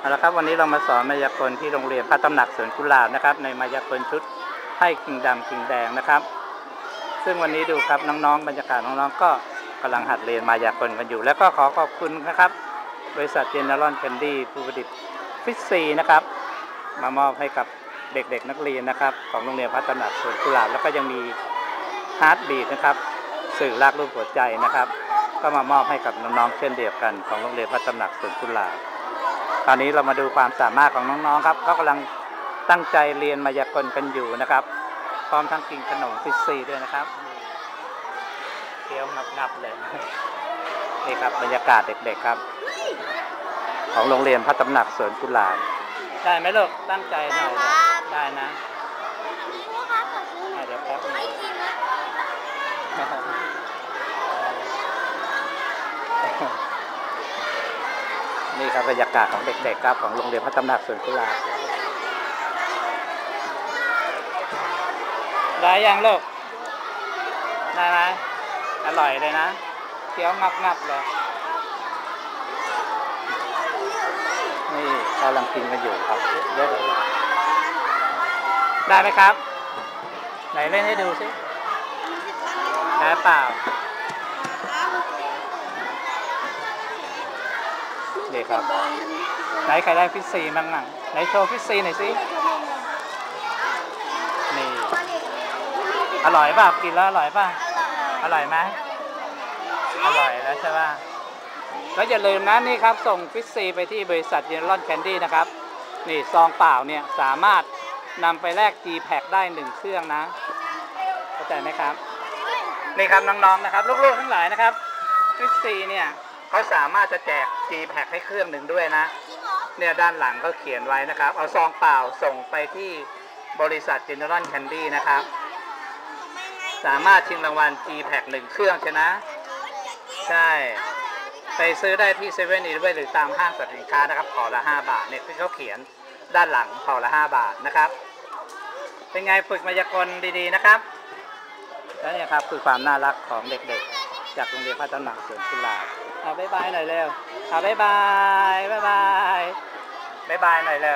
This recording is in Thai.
เอาละครับวันนี้เรามาสอนมายากลที่โรงเรียนพระตำหนักสวนกุหลาบนะครับ ในมายากลชุดให้กิ่งดำกิ่งแดงนะครับ ซึ่งวันนี้ดูครับน้องๆบรรยากาศน้องๆก็กำลังหัดเรียนมายากลกันอยู่ แล้วก็ขอขอบคุณนะครับ บริษัทเจเนอรอนแคนดี้ผู้ผลิตฟิสซีนะครับ มามอบให้กับเด็กๆนักเรียนนะครับ ของโรงเรียนพัฒนาสวนกุหลาบแล้วก็ยังมีฮาร์ดบีดนะครับ สื่อลากรูปหัวใจนะครับ ก็มามอบให้กับน้องๆเช่นเดียวกันของโรงเรียนพัฒนาสวนกุหลาบ ตอนนี้เรามาดูความสามารถของน้องๆครับเขากำลังตั้งใจเรียนมายากลกันอยู่นะครับ พร้อมทั้งกินขนมฟิซซีด้วยนะครับเคี้ยวงับๆเลยนี่ครับบรรยากาศเด็กๆครับ ของโรงเรียนพระตำหนักสวนกุหลาบได้ไหมลูกตั้งใจหน่อยนได้นะอะเดี๋ยวแป๊บนึง นี่ครับบรรยากาศของเด็กๆครับของโรงเรียนพระตำหนักสวนกุหลาบได้ยังลูกได้ไหมอร่อยเลยนะเคี้ยวงับๆเลยนี่กำลังกินกันอยู่ครับเยอะเลยได้ไหมครับ ไหนเล่นให้ดูสิได้เปล่า นี่ครับ ไหนใครได้ฟิสซีบ้างอะไหนโชว์ฟิสซีหน่อยสิ นี่ อร่อยป่ะกินแล้วอร่อยป่ะ อร่อยไหมอร่อยแล้วใช่ป่ะ แล้วอย่าลืมนะนี่ครับ ส่งฟิสซีไปที่บริษัทเยนรอนแคนดี้นะครับ นี่ซองเปล่าเนี่ยสามารถนำไปแลก G Pack ได้หนึ่งเครื่องนะ เข้าใจไหมครับ นี่ครับน้องๆนะครับ ลูกๆทั้งหลายนะครับฟิสซีเนี่ย เขาสามารถจะแจก G Pack ให้เครื่องหนึ่งด้วยนะ เนี่ยด้านหลังก็เขียนไว้นะครับ เอาซองเปล่าส่งไปที่บริษัท General Candy นะครับ สามารถชิงรางวัล G Pack หนึ่งเครื่องชนะ ใช่ ไปซื้อได้ที่เซเว่นอีเลฟหรือตามห้างสรรพสินค้านะครับขอละ 5 บาทเนี่ยที่เขาเขียนด้านหลังขอละ 5 บาทนะครับ เป็นไงฝึกมายากลดีๆนะครับแล้วเนี่ยครับคือความน่ารักของเด็กๆ จากโรงเรียนพัฒนาสวนกุหลาบ เอาบ๊ายบายหน่อยเ